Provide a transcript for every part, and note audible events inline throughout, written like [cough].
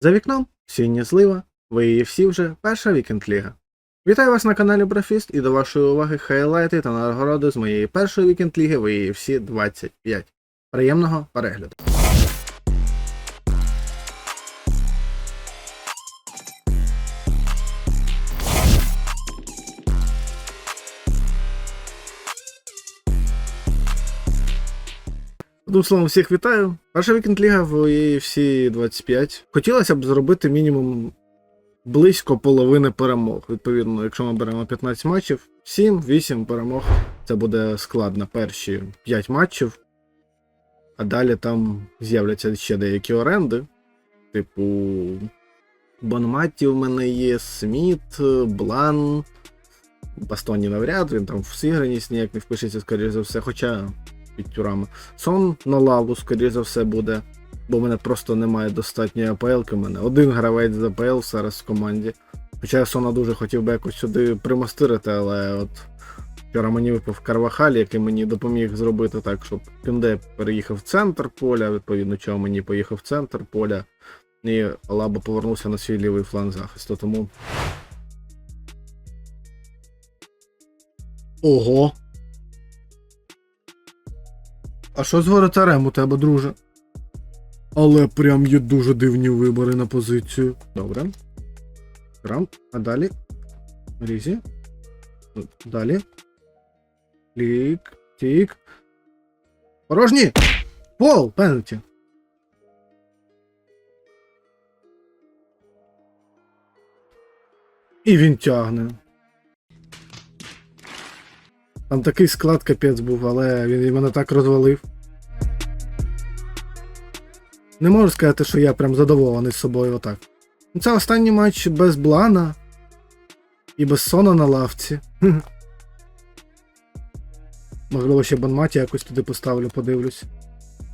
За вікном сіння злива, ви її всі вже перша вікенд ліга. Вітаю вас на каналі Брафіст і до вашої уваги хайлайти та нагороди з моєї першої вікенд ліги ви її всі 25. Приємного перегляду. Одним словом, всіх вітаю. Перша вікенд ліга в всі 25. Хотілося б зробити мінімум близько половини перемог. Відповідно, якщо ми беремо 15 матчів, 7-8 перемог. Це буде склад на перші 5 матчів. А далі там з'являться ще деякі оренди. Типу. Бонматті в мене є, Сміт, Блан. Бастоні навряд, він там в сиграність ніяк не впишеться, скоріш за все, хоча під тюрами. Сон на лаву, скоріш за все, буде. Бо в мене просто немає достатньої АПЛ-ки. У мене один гравець з АПЛ зараз в команді. Хоча я Сона дуже хотів би якось сюди примастирити, але от вчора мені випав Карвахаль, який мені допоміг зробити так, щоб Кюнде переїхав в центр поля, відповідно, чого мені поїхав в центр поля. І Алаба повернувся на свій лівий фланг захисту. Тому. Ого. А що з воротарем у тебе, друже? Але прям є дуже дивні вибори на позицію. Добре. Грам. А далі. Різі. Далі. Лік. Тік. Порожні! Пол! Пенальті. І він тягне. Там такий склад капець був, але він мене так розвалив. Не можу сказати, що я прям задоволений з собою отак. Ну, Це останній матч без Блана і без Сона на лавці. [laughs] Можливо, ще Банматі якось туди поставлю, подивлюсь.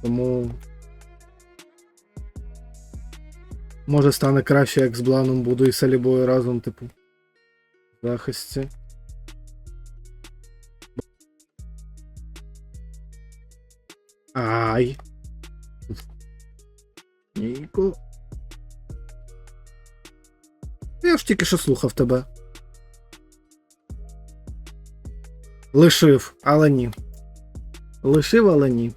Тому. Може стане краще, як з Бланом буду і Салібою разом, типу. В захисті. Ай. Ніко. Я ж тільки що слухав тебе. Лишив, але ні. Лишив, але ні.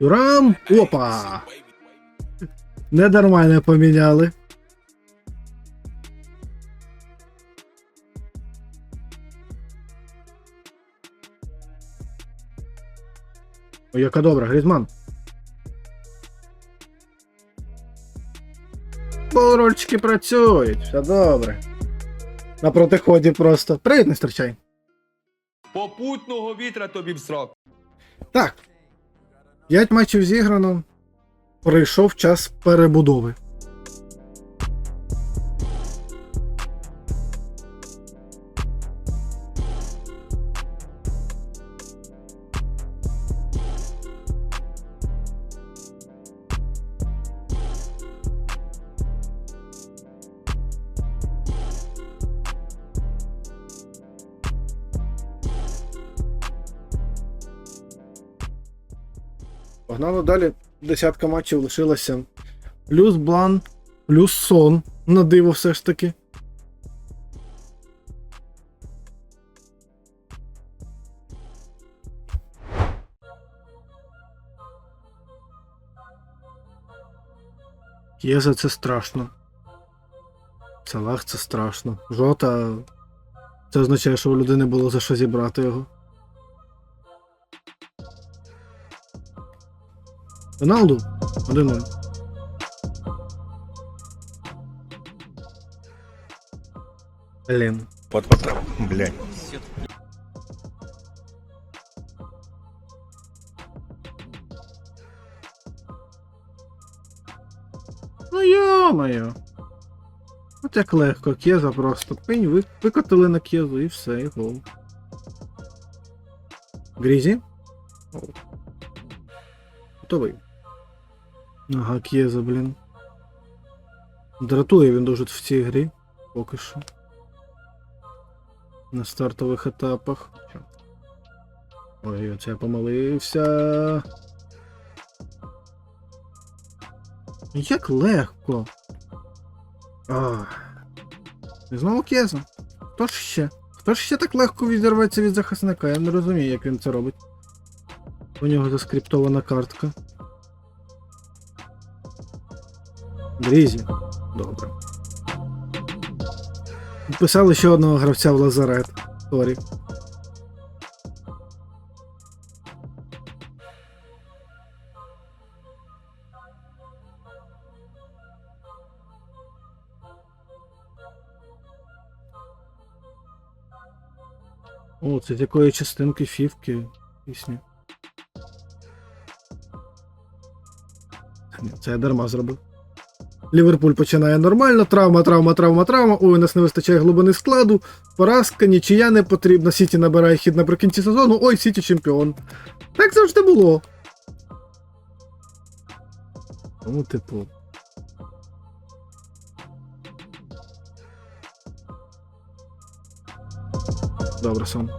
Юрам! Опа! Ненормально поміняли. Ой, яка добра, Грізман. Полурольчики працюють, все добре. На протиході просто. Привіт, не стрічай. Попутного вітра тобі в срок. Так. П'ять матчів зіграно. Прийшов час перебудови. Погнали далі. Десятка матчів лишилося. Плюс Блан, плюс сон. На диво все ж таки. Єза це страшно. Салах це страшно. Жота. Це означає, що у людини було за що зібрати його. Роналду 1-0. Блін. Вот вот, блядь. Ну йо-моє. От як легко, Кеза просто. Пень, ви, викотили на Кезу і все, і гол. Грізі? Готовий. Ага, Кеза, блін. Дратує він дуже в цій грі. Поки що. На стартових етапах. Ой, оце я помилився. Як легко. А. І знову Кеза. Хто ж ще? Хто ж ще так легко відірветься від захисника? Я не розумію, як він це робить. У нього заскриптована картка. Дрізі. Добре. Писали ще одного гравця в лазарет. Сорі. О, це з якої частинки фівки пісні. Це я дарма зробив. Ліверпуль починає нормально, травма, травма, травма, травма. Ой, у нас не вистачає глибини складу. Поразка, нічия не потрібна. Сіті набирає хід наприкінці сезону. Ой, Сіті чемпіон. Так завжди було. Тому, типу. Добре, сон.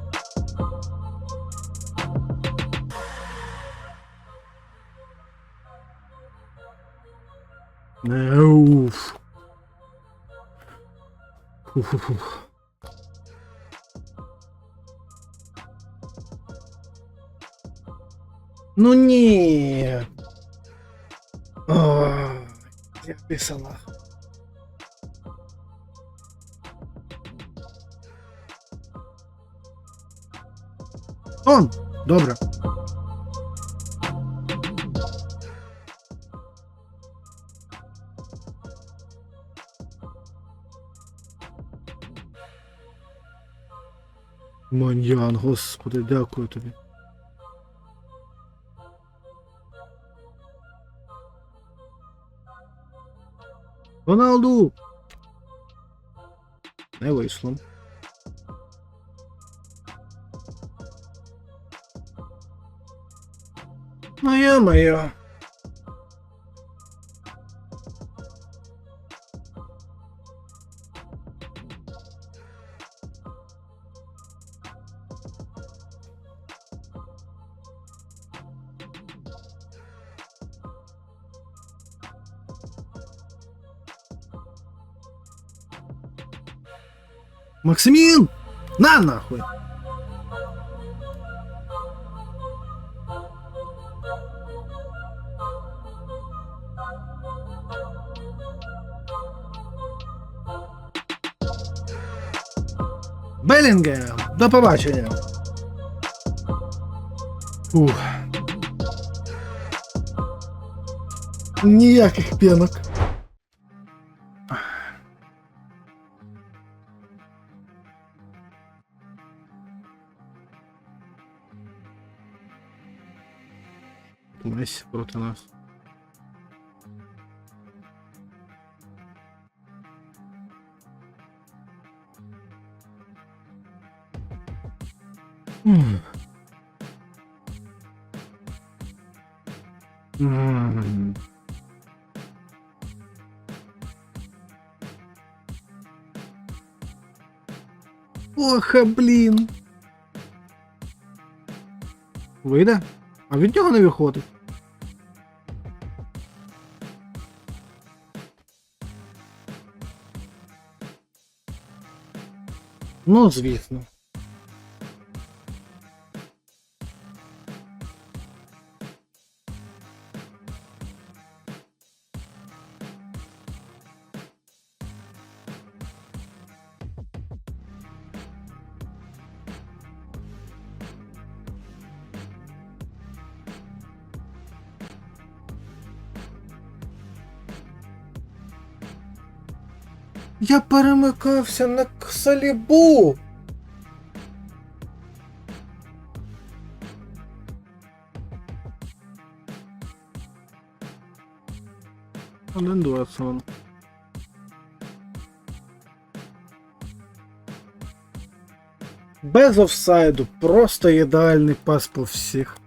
Не, уф. Фу-фу-фу. Ну ні. О, я писала. Он, добре. Маньян, господи, дякую тобі. Роналду! Не вийшло. Моя моя. Максимин! На нахуй! Белінгем! До побачення! Ух. Ніяких п'янок. Месь против нас. Mm. Mm. Плохо, блин. Выйда? А від нього не виходить. Ну, звісно. Я перемикався на ксалібу. Один двадцять. Без офсайду, просто ідеальний пас по всіх.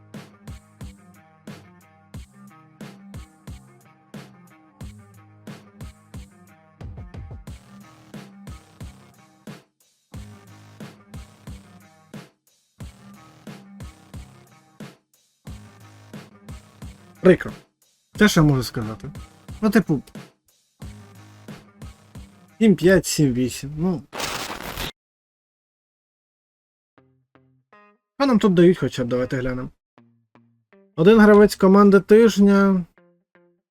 Прикро. Те, що я можу сказати. Ну, типу. 7-5, 7-8. Ну. А нам тут дають хоча б, давайте глянемо. Один гравець команди тижня.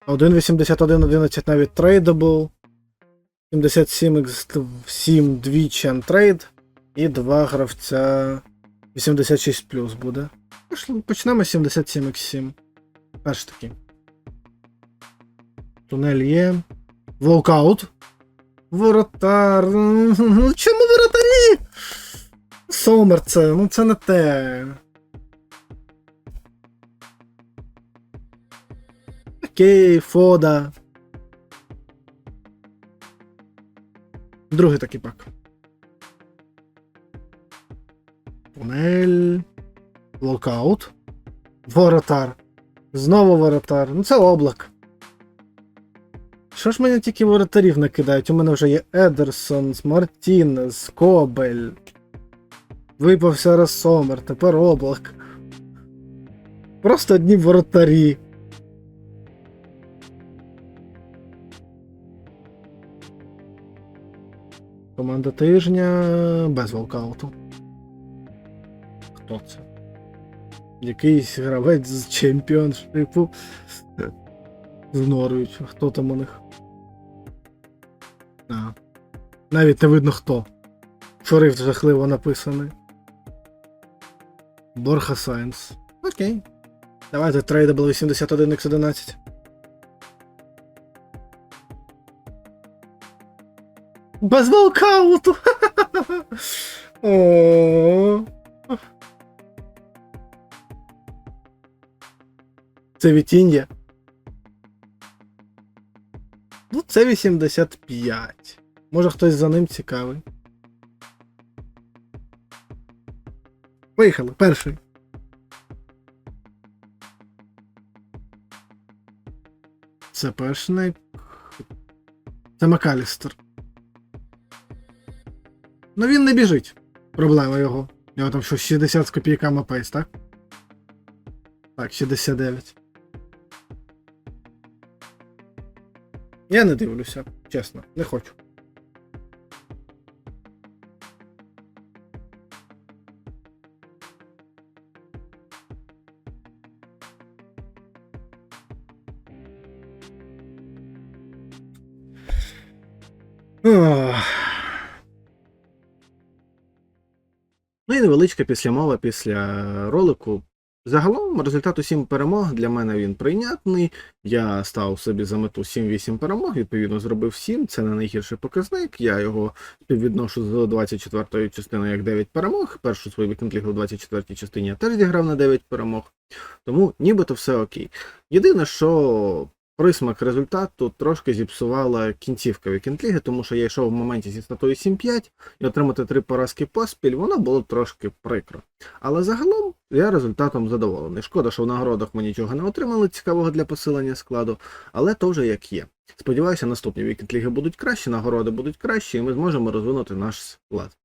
1.81.11 навіть трейдабл. 77 x 7 двічі антрейд. І два гравця 86 плюс буде. Почнемо з 77 x 7 Перший такий. Тунель є. Волкаут. Воротар. Ну чому воротарі? Сомер це, ну це не те. Окей, Фода. Другий такий пак. Тунель. Локаут. Воротар. Знову воротар. Ну це облак. Що ж мене тільки воротарів накидають? У мене вже є Едерсон, Мартінес, Кобель. Випався раз Сомер, тепер облак. Просто одні воротарі. Команда тижня без волкауту. Хто це? Якийсь гравець з чемпіоншипу. З Норвіч. Хто там у них? А. Навіть не видно хто. Шрифт жахливо написаний. Борха Сайнс. Окей. Давайте трейдабл 81x11. Без волкауту! [laughs] О. Це Вітіння. Ну, це 85. Може хтось за ним цікавий. Поїхали, перший. Це перший. Це Макалістер. Ну він не біжить. Проблема його. Його там що 60 з копійками пейс, так? Так, 69. Я не дивлюся, чесно, не хочу. Ну і невеличка післямова після ролику. Загалом результат у 7 перемог для мене він прийнятний. Я став собі за мету 7-8 перемог, відповідно, зробив 7. Це не найгірший показник. Я його співвідношу з 24-ї частиною як 9 перемог. Першу свою вікенд-лігу в 24-й частині я теж зіграв на 9 перемог. Тому нібито все окей. Єдине, що присмак результату трошки зіпсувала кінцівка вікенд-ліги, тому що я йшов в моменті зі статою 7-5 і отримати три поразки поспіль, воно було трошки прикро. Але загалом я результатом задоволений. Шкода, що в нагородах ми нічого не отримали цікавого для посилення складу, але то вже як є. Сподіваюся, наступні вікенд ліги будуть кращі, нагороди будуть кращі, і ми зможемо розвинути наш склад.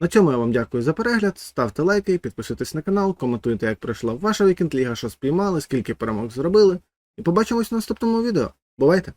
На цьому я вам дякую за перегляд. Ставте лайки, підписуйтесь на канал, коментуйте, як пройшла ваша вікенд ліга, що спіймали, скільки перемог зробили. І побачимось в наступному відео. Бувайте!